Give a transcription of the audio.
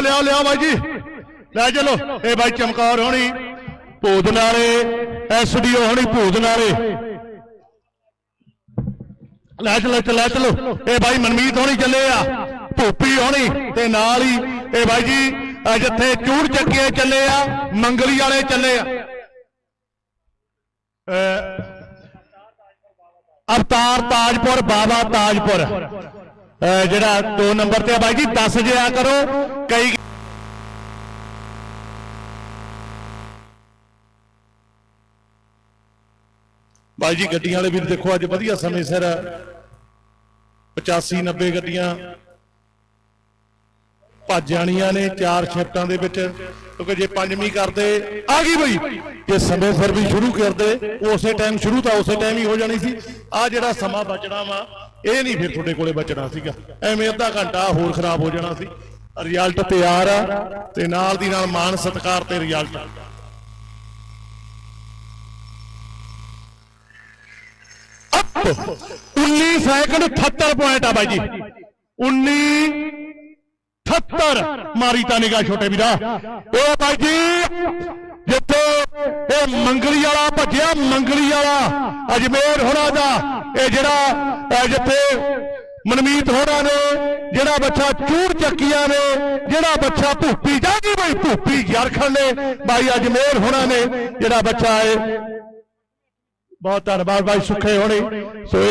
ਲਿਆ ਲਿਆ ਬਾਈ ਜੀ। ਲੈ ਚਲੋ। ਇਹ ਬਾਈ ਚਮਕੌਰ ਹੋਣੀ, ਭੂਤ ਨਾਲੇ ਐਸਡੀਓ ਹੋਣੀ, ਭੂਤ ਨਾਲੇ। ਲੈ ਚਲੋ ਚਲੋ ਚਲੋ। ਇਹ ਬਾਈ ਮਨਮੀਤ ਹੋਣੀ ਚੱਲੇ ਆ, ਭੂਪੀ ਹੋਣੀ ਤੇ ਨਾਲ ਹੀ ਇਹ ਬਾਈ ਜੀ ਜਿੱਥੇ ਚੂੜ ਚੱਕੇ ਚੱਲੇ ਆ, ਮੰਗਲੀ ਵਾਲੇ ਚੱਲੇ ਆ। ਅਵਤਾਰ ਤਾਜਪੁਰ, ਬਾਬਾ ਤਾਜਪੁਰ। ਜਿਹੜਾ 2 ਨੰਬਰ ਤੇ ਆ ਬਾਈ ਜੀ, ਦੱਸ ਜਿਆ ਕਰੋ। ਕਈ ਬਾਈ ਜੀ, ਗੱਡੀਆਂ ਵਾਲੇ ਵੀਰ ਦੇਖੋ, ਅੱਜ ਵਧੀਆ ਸਮੇਂ ਸਿਰ 85 90 ਗੱਡੀਆਂ ਭੱਜ ਜਾਣੀਆਂ ਨੇ ਚਾਰ ਸ਼ਿਫਟਾਂ ਦੇ ਵਿੱਚ, ਕਿਉਂਕਿ ਜੇ ਪੰਜਵੀਂ ਕਰਦੇ, ਆ ਗਈ ਬਈ। ਜੇ ਸਮੇਂ ਸਿਰ ਵੀ ਸ਼ੁਰੂ ਕਰਦੇ, ਉਸੇ ਟਾਈਮ ਸ਼ੁਰੂ ਤਾਂ ਉਸੇ ਟਾਈਮ ਹੀ ਹੋ ਜਾਣੀ ਸੀ। ਆ ਜਿਹੜਾ ਸਮਾਂ ਬਚਣਾ ਵਾ, ਇਹ ਨਹੀਂ ਫਿਰ ਤੁਹਾਡੇ ਕੋਲੇ ਬਚਣਾ ਸੀਗਾ। ਐਵੇਂ ਅੱਧਾ ਘੰਟਾ ਹੋਰ ਖਰਾਬ ਹੋ ਜਾਣਾ ਸੀ। ਰਿਜ਼ਲਟ ਤਿਆਰ ਆ ਤੇ ਨਾਲ ਦੀ ਨਾਲ ਮਾਨ ਸਤਿਕਾਰ ਤੇ ਰਿਜ਼ਲਟ 19 ਸੈਕਿੰਡ 78 ਪੁਆਇੰਟ ਆ ਬਾਈ ਜੀ। 19 78 ਮਾਰੀ ਤਾਂ ਨਿਗਾ ਛੋਟੇ ਵੀਰਾ। ਉਹ ਬਾਈ ਜੀ ਜਿੱਥੇ ਇਹ ਮੰਗਲੀ ਵਾਲਾ ਭੱਜਿਆ ਮੰਗਲੀ ਵਾਲਾ ਅਜਮੇਰ ਹੋਣਾ ਦਾ ਇਹ ਜਿਹੜਾ ਜਿੱਥੇ ਮਨਮੀਤ ਹੋਣਾ ਨੇ ਜਿਹੜਾ ਬੱਚਾ ਚੂੜ ਚੱਕੀਆਂ ਨੇ ਜਿਹੜਾ ਬੱਚਾ ਭੂਪੀ ਜਾਗੀ ਬਈ ਭੂਪੀ ਜਰਖਣ ਨੇ ਬਾਈ ਅਜਮੇਰ ਹੋਣਾ ਨੇ, ਜਿਹੜਾ ਬੱਚਾ ਹੈ। ਬਹੁਤ ਧੰਨਵਾਦ ਬਾਈ, ਸੁੱਖੇ ਹੋਣੀ। ਸੋ ਇਹ